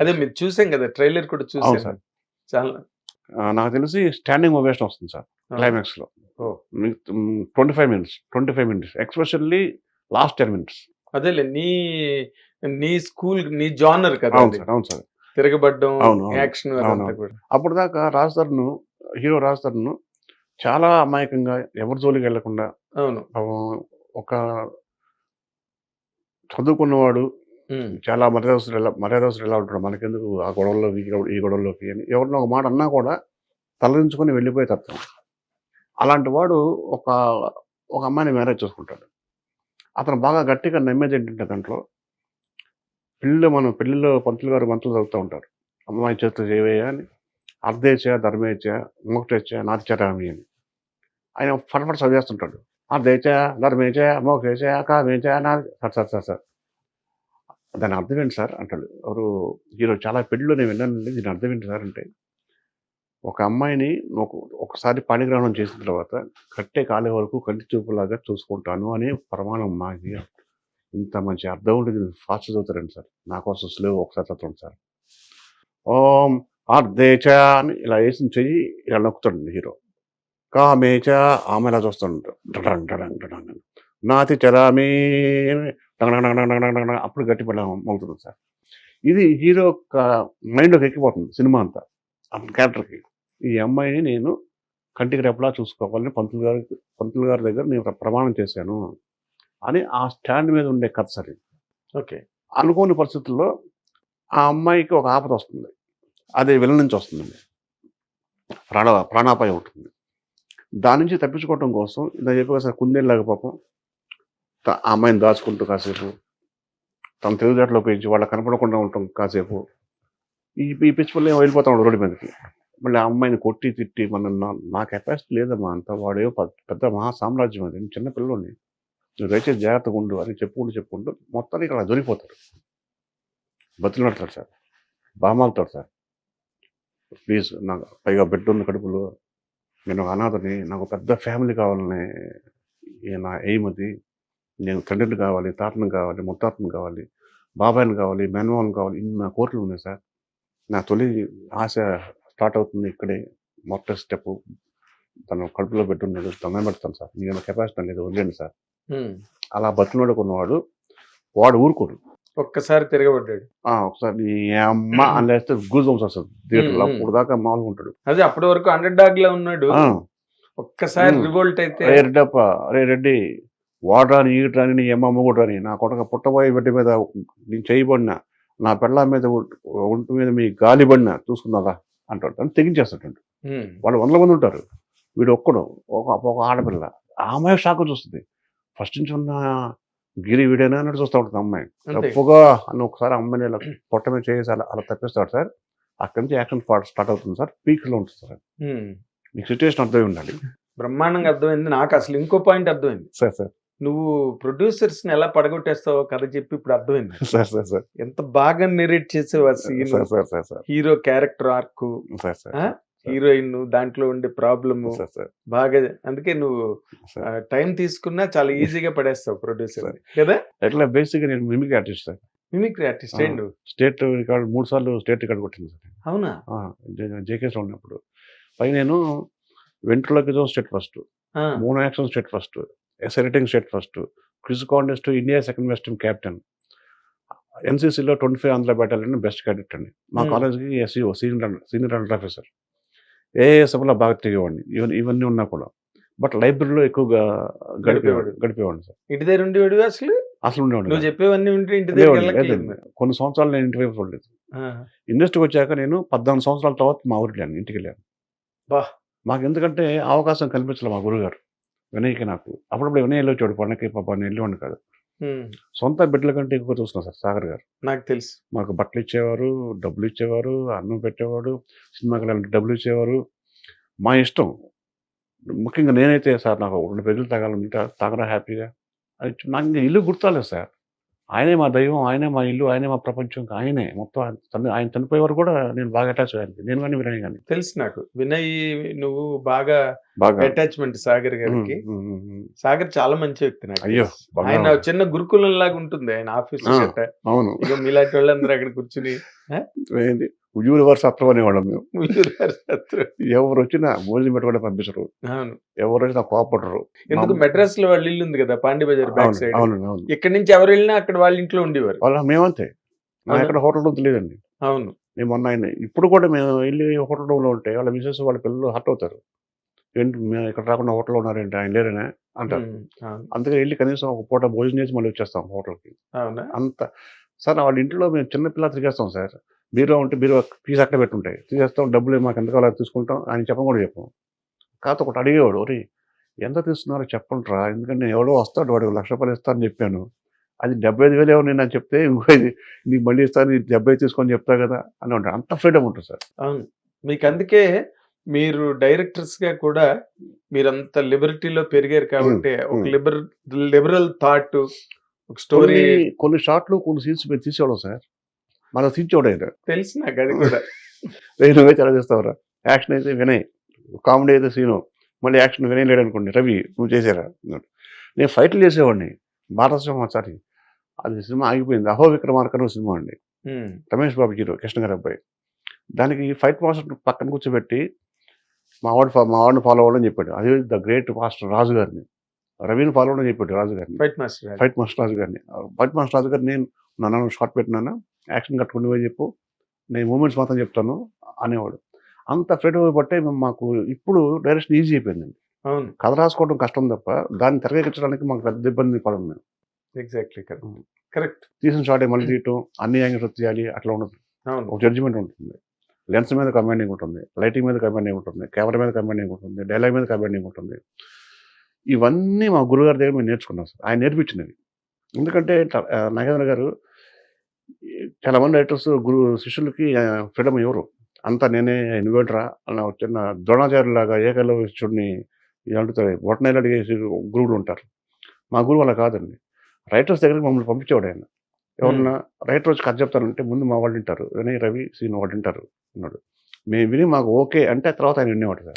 అదే మీరు చూసాం కదా ట్రైలర్ కూడా చూసాం. సార్. చాలా. నాకు తెలిసి స్టాండింగ్ ఓవేషన్ వస్తుంది సార్ క్లైమాక్స్లో twenty five minutes twenty five minutes. Especially last ten minutes. అదేలే నీ నీ స్కూల్ నీ జానర్ కదా అవును. సార్ అవును సార్. తిరగబడ్డం. యాక్షన్ అప్పుడు దాకా రాజధర్ను హీరో రాజధర్ను చాలా అమాయకంగా ఎవరి జోలికి వెళ్ళకుండా అవును. ఒక చదువుకున్నవాడు చాలా మర్యాదస్తులు ఎలా మర్యాదస్తులు ఎలా ఉంటాడు మనకెందుకు ఆ గొడవల్లో ఈ గొడవలోకి గొడవల్లోకి అని. ఎవరినో ఒక మాట అన్నా కూడా తలదించుకొని వెళ్ళిపోయే తత్వం. అలాంటి వాడు ఒక ఒక అమ్మాయిని మ్యారేజ్ చేసుకుంటాడు. అతను బాగా గట్టిగా నమ్మేది ఏంటంటే దాంట్లో పెళ్ళిలో మనం పెళ్ళిలో పంతులు గారు మంత్రులు చదువుతూ ఉంటారు. అమ్మాయి చేతులు చేయవేయ అని. అర్ధేచ ధర్మేచ మోక్షేచ నాతిచరామి అని. ఆయన ఫటఫట చదివేస్తుంటాడు. అర్ధేచ ధర్మేచ మోక్షేచ కామేచ నా సార్ సార్ సార్ సార్. దాని అర్థం ఏంటి సార్ అంటాడు. ఎవరు హీరో చాలా పెళ్ళిలో నేను విన్నానండి దీని అర్థం ఏంటి సార్ అంటే. ఒక అమ్మాయిని ఒక ఒకసారి పాణిగ్రహణం చేసిన తర్వాత కట్టే కాలే వరకు కంటి చూపులాగా చూసుకుంటాను అని ప్రమాణం మాకి ఇంత మంచి అర్థం ఉంటుంది ఫాస్ట్ చదువుతారండి సార్. నా కోసం స్లో ఒకసారి చదవండి సార్. ఓం అర్ధేచ అని ఇలా వేసిన చెయ్యి ఇలా నొక్కుతాడు హీరో. కామేచ ఆమె ఇలా చూస్తాడు అని. నాతి చరామి అప్పుడు గట్టి పడ మోగుతుంది సార్. ఇది హీరో మైండ్లోకి ఎక్కిపోతుంది సినిమా అంతా క్యారెక్టర్కి ఈ అమ్మాయిని నేను కంటికి రెప్పలా చూసుకోవాలని పంతులు గారి పంతులు గారి దగ్గర నేను ప్ర- ప్రమాణం చేశాను అని ఆ స్టాండ్ మీద ఉండే కథ సరే ఓకే. అనుకోని పరిస్థితుల్లో ఆ అమ్మాయికి ఒక ఆపద వస్తుంది. అది విలన్ నుంచి వస్తుంది ప్రాణ ప్రాణాపాయం ఉంటుంది. దాని నుంచి తప్పించుకోవడం కోసం ఇలా చెప్పి సార్ కుందేళ్ళగా పాపం ఆ అమ్మాయిని దాచుకుంటూ కాసేపు తన తెలివితేటలు ఉపయోగించి వాళ్ళ కనపడకుండా ఉంటాం కాసేపు ఈ ఈ పిచ్చి వల్ల వెళ్ళిపోతా రోడ్డు మీదకి. మళ్ళీ ఆ అమ్మాయిని కొట్టి తిట్టి మన నా- కెపాసిటీ లేదమ్మా అంత వాడేవో పెద్ద- మహాసామ్రాజ్యం మహా సామ్రాజ్యం అది. నేను చిన్న పిల్లోని నువ్వు దయచేసి జాగ్రత్తగా ఉండు అని చెప్పుకుంటూ చెప్పుకుంటూ మొత్తానికి అలా దొరికిపోతాడు బతులాడతాడు సార్. బామాలుతాడు సార్. ప్లీజ్ నాకు పైగా బెడ్ ఉంది కడుపులో. నేను ఒక అనాథని నాకు పెద్ద ఫ్యామిలీ కావాలని ఈ నా ఎయిమ్ అది. నేను తండ్రిని కావాలి తాతను కావాలి ముత్తాతను కావాలి బాబాయిని కావాలి మేనమామని కావాలి ఇన్ని నా కోరికలు ఉన్నాయి సార్. నా తొలి ఆశ స్టార్ట్ అవుతుంది ఇక్కడే మొట్ట స్టెప్. తను కడుపులో పెట్టున్నాడు తొందర పెడతాను సార్. నేను కెపాసిటీ లేదు వదిలేండి సార్. అలా బతిలోడు కొన్నవాడు వాడు ఊరుకోడు. ఒక్కసారి తిరగబడ్డాడు. ఆ, ఒకసారి నీ అమ్మ అని లేస్తే గూజ్ వస్తుంది థియేటర్లో. అప్పుడు దాకా మామూలుగా ఉంటాడు. అదే అప్పటి వరకు అండర్ డాగ్ లా ఉన్నాడు. ఒక్కసారి. రివోల్ట్ అయితే రెడ్డప్ప రే రెడ్డి. వాడరాని ఈడరాని నీ అమ్మ మొగుడని నా కొడక పుట్టబోయే బిడ్డ మీద నేను చేయబడినా నా పెళ్ళ మీద ఒంటి- మీద మీ గాలి పడినా చూసుకున్నారా అంటాడు. అని తెగించేస్తాడు వాళ్ళు వందల మంది ఉంటారు. వీడు ఒక్కడు ఒక ఒక ఆడపిల్ల. ఆ అమ్మాయి షాక్ చూస్తుంది. ఫస్ట్ నుంచి ఉన్న గిరి వీడేనా అన్నట్టు చూస్తూ ఉంటుంది అమ్మాయి. తప్పుగా అని ఒకసారి అమ్మాయిని ఇలా పొట్ట మీద చేసి అలా అలా తప్పిస్తాడు సార్. అక్కడి నుంచి యాక్షన్ స్టార్ట్ అవుతుంది సార్. పీక్స్లో ఉంటుంది సార్ మీకు సిచ్యువేషన్ అర్థమై ఉండాలి. బ్రహ్మాండంగా అర్థమైంది. నాకు అసలు ఇంకో పాయింట్ అర్థమైంది. Sir sir. నువ్వు ప్రొడ్యూసర్స్ని ఎలా పడగొట్టేస్తావో కథ చెప్పి ఇప్పుడు అర్థమైంది సార్ సార్ సార్ ఎంత బాగా నెరేట్ చేసావు ఆ scene sir sir sir sir hero character arc sir sir ఆ? హీరోయిన్ దాంట్లో ఉండే ప్రాబ్లమ్ బాగా అందుకే నువ్వు టైం తీసుకున్నా చాలా ఈజీగా పడేస్తావు ప్రొడ్యూసర్ సరే. కదా ఎట్లా బేసిక్గా నేను mimic artist sir mimicry artist. And state record మూడు సార్లు స్టేట్ రికార్డ్ కొట్టింది సార్ అవునా జేకేస్లో ఉన్నప్పుడు పై నేను వెంట్రులకి స్టేట్ ఫస్ట్ మూడు action state first essay writing state first. Quiz contest India second best captain ఎన్సీసీలో twenty five Andhra battalion best cadet అండి. మా. కాలేజ్కి SEO senior senior under officer. ఏఎస్ఎఫ్లో బాగా తిరిగేవాడిని. ఇవన్నీ ఇవన్నీ ఉన్నా కూడా. బట్ లైబ్రరీలో ఎక్కువగా గడిపేవాడు గడిపేవాడు. సార్. ఇంటి దగ్గర ఉండేవాడు అసలు? అసలు నువ్వు కాదు. చెప్పేవన్నీ ఉంటే ఇంటి దగ్గర. కొన్ని సంవత్సరాలు నేను ఇంటి వైపు చూడలేదు ఇండస్ట్రీకి వచ్చాక నేను పద్నాలుగు సంవత్సరాల తర్వాత మా ఊరికి వెళ్ళాను ఇంటికి వెళ్ళాను. బా. మాకు ఎందుకంటే అవకాశం కల్పించలేదు మా గురుగారు. వినయ్కి నాకు. అప్పుడప్పుడు వినయ్ వెళ్ళి వచ్చాడు పండగకి పాప నేను వెళ్ళేవాడిని కాదు. సొంత బిడ్డల కంటే ఎక్కువ చూస్తున్నా సార్ సాగర్ గారు. నాకు తెలుసు. మాకు బట్టలు ఇచ్చేవారు డబ్బులు ఇచ్చేవారు అన్నం పెట్టేవాడు సినిమాకి వెళ్ళాలంటే డబ్బులు ఇచ్చేవారు. మా ఇష్టం. ముఖ్యంగా నేనైతే సార్ నాకు రెండు పెద్దలు తాగాలంటే తాగరా హ్యాపీగా. అది నాకు ఇల్లు గుర్తాలేదు సార్. ఆయనే మా దైవం ఆయనే మా ఇల్లు ఆయనే మా ప్రపంచం ఆయనే. మొత్తం ఆయన తను- ఆయన చనిపోయే వరకు కూడా నేను బాగా అటాచ్ అయ్యాను నేను కానీ వినయ్ కానీ. తెలుసు నాకు వినయ్ నువ్వు బాగా బాగా. అటాచ్మెంట్ సాగర్ గారికి. సాగర్ చాలా మంచి వ్యక్తి నాకు అయ్యో. ఆయన చిన్న గురుకులం లాగా ఉంటుంది ఆయన ఆఫీస్ అవును. ఇక మీలాంటి వాళ్ళందరూ అక్కడ కూర్చుని ఏంది యూనివర్స్ అత్రం అనేవాళ్ళం మేము. ఎవరు వచ్చినా భోజనం పెట్టుకుంటే పంపించరు ఎవరు వచ్చినా కోపడరు. ఎందుకు మెడ్రాస్లో వాళ్ళ ఇల్లు ఉంది కదా పాండి బజార్ బ్యాక్ అవును సైడ్. అవును అవును. ఇక్కడ నుంచి ఎవరు వెళ్ళినా అక్కడ వాళ్ళ ఇంట్లో ఉండేవారు. వాళ్ళ మేమంతే? ఎక్కడ హోటల్ రూమ్ తెలియదండి అవును. మేము మొన్న ఆయన ఇప్పుడు కూడా మేము వెళ్ళి హోటల్ రూమ్లో ఉంటే వాళ్ళ మిసెస్ వాళ్ళ పిల్లలు హర్ట్ అవుతారు. ఏంటి మేము ఇక్కడ రాకుండా హోటల్లో ఉన్నారేంటి? ఆయన లేరనే అంటారు. ఉమ్, అవును. అందుకే వెళ్ళి కనీసం ఒక పూట భోజనం చేసి మళ్ళీ వచ్చేస్తాం హోటల్కి. అంత సార్ వాళ్ళ ఇంట్లో మేము చిన్న పిల్ల తిరిగేస్తాం సార్. బీరో ఉంటే బీరో ఫీజు అక్కడ పెట్టుంటాయి. తీసేస్తాం డబ్బులు మాకు ఎంత కావాలో తీసుకుంటాం ఆయన చెప్పం కూడా చెప్పం. కాకపోతే ఒకటి అడిగేవాడు ఒరే ఎంత తీస్తున్నారో చెప్పండిరా ఎందుకంటే నేను ఎవడో వస్తాడు వాడు లక్ష రూపాయలు ఇస్తానని చెప్పాను. అది డెబ్బై ఐదు వేలు నేను చెప్తే ఇంకో ఇది నీకు మళ్ళీ ఇస్తాను డెబ్బై తీసుకొని చెప్తా కదా అని ఉంటాడు అంత ఫ్రీడమ్ ఉంటుంది సార్. అవును. మీకు అందుకే మీరు డైరెక్టర్స్గా కూడా మీరంత లిబర్టీలో పెరిగారు కాబట్టి ఒక. లిబర్ లిబరల్ థాట్ స్టోరీ కొన్ని షాట్లు కొన్ని సీన్స్ మీరు తీసేవాడు సార్. మన తీర్చేవాడు ఆయన తెలుసు నాకు అది కూడా. నువ్వే చాలా చేస్తావురా. యాక్షన్ అయితే వినయ్. కామెడీ అయితే సీను. మళ్ళీ యాక్షన్ వినయ్ లేడు అనుకోండి రవి నువ్వు చేసారా. నేను ఫైట్లు చేసేవాడిని. భారతసింహాచారి అది సినిమా ఆగిపోయింది. అహో విక్రమార్కను సినిమా అండి. రమేష్ బాబు హీరో కృష్ణ గారి అబ్బాయి. దానికి ఫైట్ మాస్టర్ పక్కన కూర్చోబెట్టి మా వాడు మా వాడిని ఫాలో అవ్వడం చెప్పాడు. అది ద గ్రేట్ మాస్టర్ రాజు గారిని రవిని ఫాలో చెప్పాడు రాజు గారిని fight master fight master Raju గారిని ఫైట్ మాస్టర్ రాజు గారు నేను నన్ను షార్ట్ పెట్టినాను యాక్షన్ కట్టుకుని పోయి చెప్పు నేను మూమెంట్స్ మాత్రం చెప్తాను అనేవాడు. అంత ఫ్రీడమ్ బట్టే మేము మాకు ఇప్పుడు డైరెక్షన్ ఈజీ అయిపోయిందండి. అవును. కథ రాసుకోవడం కష్టం తప్ప దాన్ని తెరకెక్కించడానికి మాకు పెద్ద ఇబ్బంది పడము మేము. ఎగ్జాక్ట్లీ కరెక్ట్ కరెక్ట్ తీసిన షార్ట్ మళ్ళీ తీయటం అన్ని యాంగిల్స్ తీయాలి అట్లా ఉండదు. ఒక జడ్జిమెంట్ ఉంటుంది. లెన్స్ మీద కమాండింగ్ ఉంటుంది లైటింగ్ మీద కమాండింగ్ ఉంటుంది కెమెరా మీద కమాండింగ్ ఉంటుంది డైలాగ్ మీద కమాండింగ్ ఉంటుంది. ఇవన్నీ మా గురుగారి దగ్గర మేము నేర్చుకున్నాం సార్. ఆయన నేర్పించినవి. ఎందుకంటే నాగేంద్ర గారు ఈ చాలా మంది రైటర్స్ గురు శిష్యులకి ఫ్రీడమ్ ఇవ్వరు. అంతా నేనే ఇన్వెంటరా అన్న చిన్న ద్రోణాచార్య లాగా ఏకలో శిష్యుడిని అంటుతారు బొట్టనైలు అడిగేసి గురువులు ఉంటారు. మా గురువు అలా కాదండి. రైటర్స్ దగ్గరికి మమ్మల్ని పంపించేవాడు ఆయన. ఎవరన్నా రైటర్ వచ్చి కథ చెప్తారంటే ముందు మా వాళ్ళు వింటారు. వినయ్ రవి సీన్ వాళ్ళు వింటారు అన్నాడు. మేము విని మాకు ఓకే అంటే తర్వాత ఆయన వినేవాడు సార్.